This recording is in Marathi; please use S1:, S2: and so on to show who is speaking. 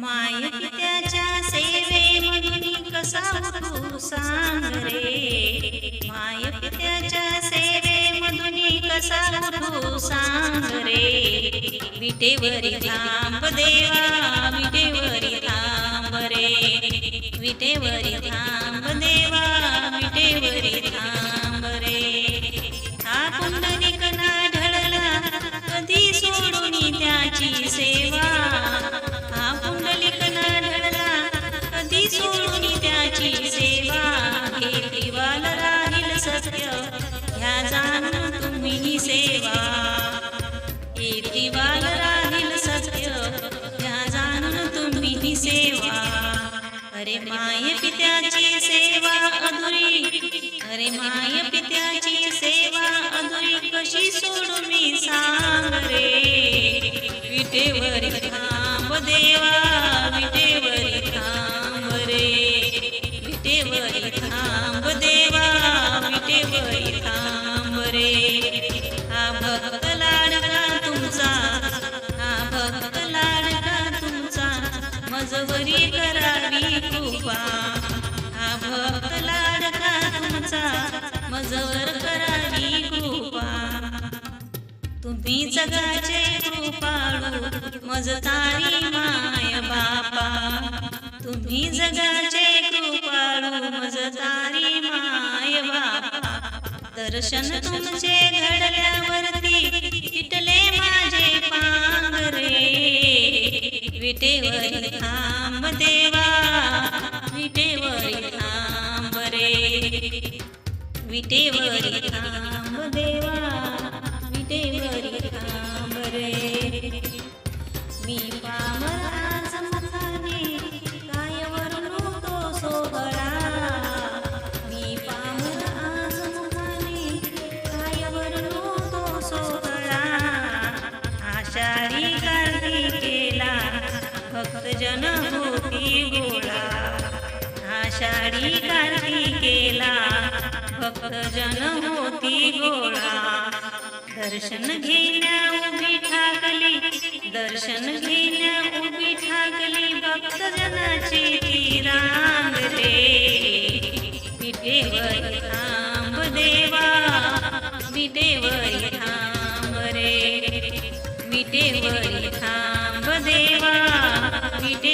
S1: माय पित्याच्या सेवेमधून कसा तू सांग रे? माय पित्याच्या सेवेमधून कसा तू सांग रे? विटेवरी थांब देवा ह्या जाणून तुम्ही सेवा. हे त्रिवाल राहील सत्य ह्या जाणून तुम्ही सेवा. अरे माय पित्याची सेवा अधुरी अरे माय पित्याची सेवा अधुरी कशी सोडू मी सांग रे विटेवरी थांब देवा विटेवरी थांब रे. विटेवरी थांब रे. हा भक्त लाडका तुमचा हा भक्त लाडका तुमचा मजवरी करावी कृपा. हा भक्त लाडका तुमचा मजवर करावी कृपा. तुम्ही जगाचे कृपाळू मजतारी माय बापा. तुम्ही जगाचे कृपाळू मजतारी माय दर्शन तुमचे घडल्यावरती किटले माझे पांगरे विटेवरी थांब देवा विटेवरी थांब रे. विटेवरी थांब देवा. आषाढी कार्तिकेला भक्तजन होती गोळा आषाढी कार्तिकेला भक्तजन होती गोळा दर्शन घेण्या उभी ठाकली दर्शन घेण्या उभी ठाकली भक्तजनाची ती रांग रे विटेवर थांब देवा देव थांब रे थांब देवा विटेवर